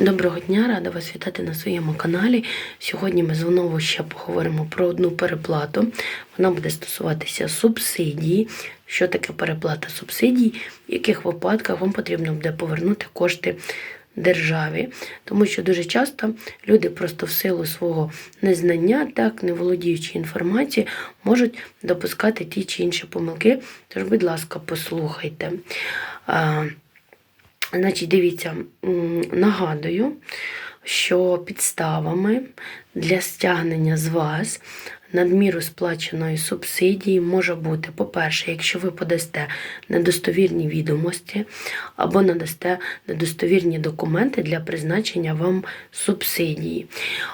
Доброго дня, рада вас вітати на своєму каналі. Сьогодні ми знову ще поговоримо про одну переплату. Вона буде стосуватися субсидії. Що таке переплата субсидій, в яких випадках вам потрібно буде повернути кошти державі. Тому що дуже часто люди просто в силу свого незнання, так не володіючи інформацією, можуть допускати ті чи інші помилки. Тож, будь ласка, послухайте. Значить, дивіться, нагадую, що підставами для стягнення з вас надміру сплаченої субсидії може бути, по-перше, якщо ви подасте недостовірні відомості або надасте недостовірні документи для призначення вам субсидії.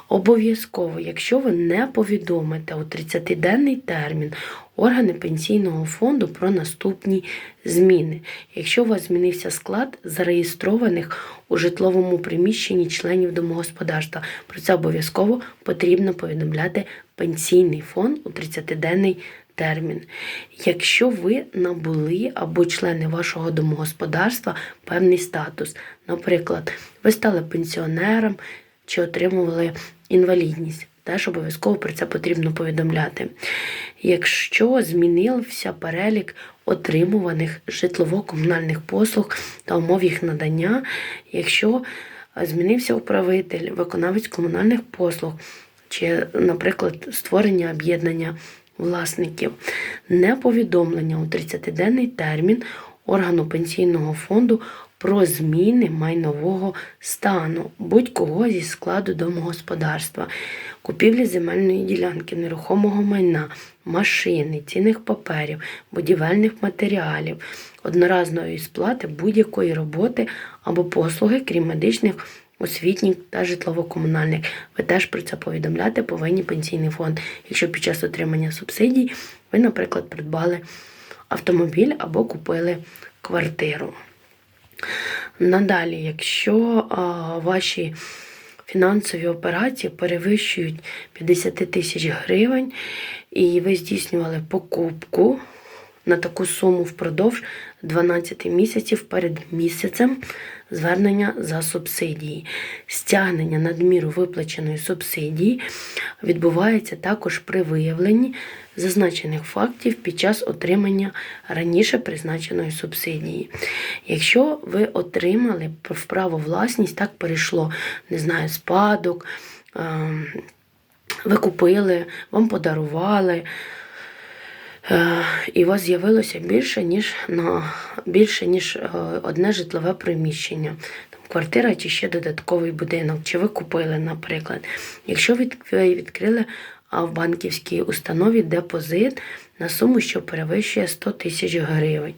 Обов'язково, якщо ви не повідомите у 30-денний термін органи пенсійного фонду про наступні зміни. Якщо у вас змінився склад зареєстрованих у житловому приміщенні членів домогосподарства, про це обов'язково потрібно повідомляти пенсійний фонд у 30-денний термін. Якщо ви набули або члени вашого домогосподарства певний статус, наприклад, ви стали пенсіонером чи отримували інвалідність. Теж обов'язково про це потрібно повідомляти. Якщо змінився перелік отримуваних житлово-комунальних послуг та умов їх надання, якщо змінився управитель, виконавець комунальних послуг, чи, наприклад, створення об'єднання власників, неповідомлення у 30-денний термін органу пенсійного фонду про зміни майнового стану будь-кого зі складу домогосподарства, купівлі земельної ділянки, нерухомого майна, машини, цінних паперів, будівельних матеріалів, одноразної сплати будь-якої роботи або послуги, крім медичних. Освітніх та житлово-комунальних. Ви теж про це повідомляти повинні пенсійний фонд. Якщо під час отримання субсидій ви, наприклад, придбали автомобіль або купили квартиру. Надалі, якщо а, ваші фінансові операції перевищують 50 тисяч гривень, і ви здійснювали покупку на таку суму впродовж 12 місяців перед місяцем звернення за субсидії. Стягнення надміру виплаченої субсидії відбувається також при виявленні зазначених фактів під час отримання раніше призначеної субсидії. Якщо ви отримали в право власність, так перейшло, не знаю, спадок, ем, ви купили, вам подарували. Е, І у вас з'явилося більше, ніж на більше, ніж е, одне житлове приміщення. Квартира чи ще додатковий будинок, чи ви купили, наприклад. Якщо ви відкрили в банківській установі депозит на суму, що перевищує 100 тисяч гривень.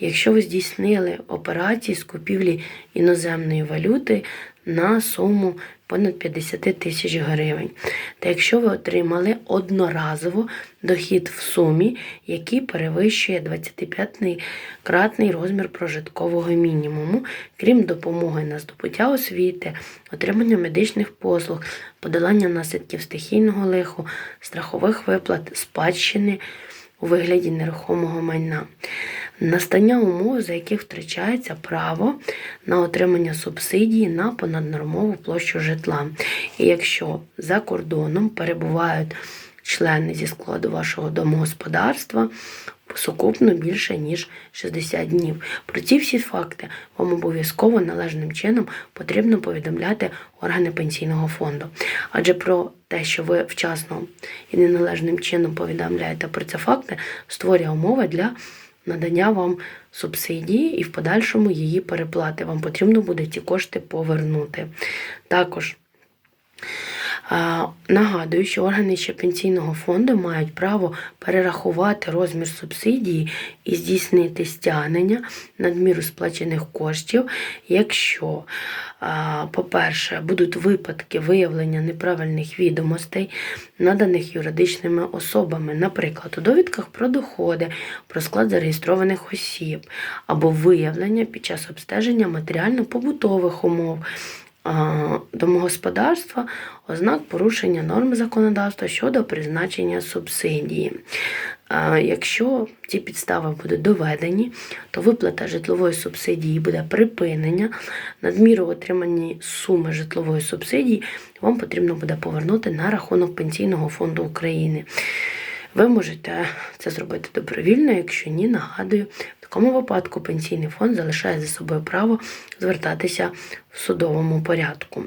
Якщо ви здійснили операції з купівлі іноземної валюти на суму понад 50 тисяч гривень. Та якщо ви отримали одноразово дохід в сумі, який перевищує 25-кратний розмір прожиткового мінімуму, крім допомоги на здобуття освіти, отримання медичних послуг, подолання наслідків стихійного лиху, страхових виплат, спадщини у вигляді нерухомого майна. Настання умов, за яких втрачається право на отримання субсидії на понаднормову площу житла. І якщо за кордоном перебувають члени зі складу вашого домогосподарства, сукупно більше ніж 60 днів. Про ці всі факти вам обов'язково належним чином потрібно повідомляти органи пенсійного фонду. Адже про те, що ви вчасно і неналежним чином повідомляєте про ці факти, створює умови для надання вам субсидії і в подальшому її переплати. Вам потрібно буде ці кошти повернути. Також Нагадую, що органи ще пенсійного фонду мають право перерахувати розмір субсидії і здійснити стягнення надміру сплачених коштів, якщо, по-перше, будуть випадки виявлення неправильних відомостей, наданих юридичними особами, наприклад, у довідках про доходи, про склад зареєстрованих осіб, або виявлення під час обстеження матеріально-побутових умов домогосподарства ознак порушення норм законодавства щодо призначення субсидії. Якщо ці підстави будуть доведені, то виплата житлової субсидії буде припинення. Надміру отримані суми житлової субсидії вам потрібно буде повернути на рахунок Пенсійного фонду України. Ви можете це зробити добровільно, якщо ні, нагадую, в такому випадку пенсійний фонд залишає за собою право звертатися в судовому порядку.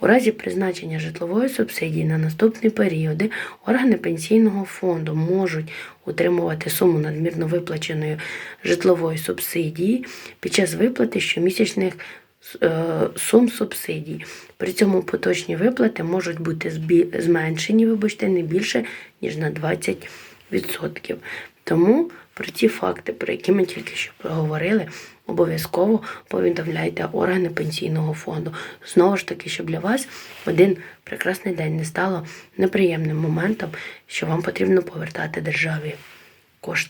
У разі призначення житлової субсидії на наступні періоди органи пенсійного фонду можуть утримувати суму надмірно виплаченої житлової субсидії під час виплати щомісячних сум субсидій. При цьому поточні виплати можуть бути зменшені, вибачте, не більше, ніж на 20%. Тому про ті факти, про які ми тільки що проговорили, обов'язково повідомляйте органи пенсійного фонду. Знову ж таки, щоб для вас один прекрасний день не стало неприємним моментом, що вам потрібно повертати державі кошти.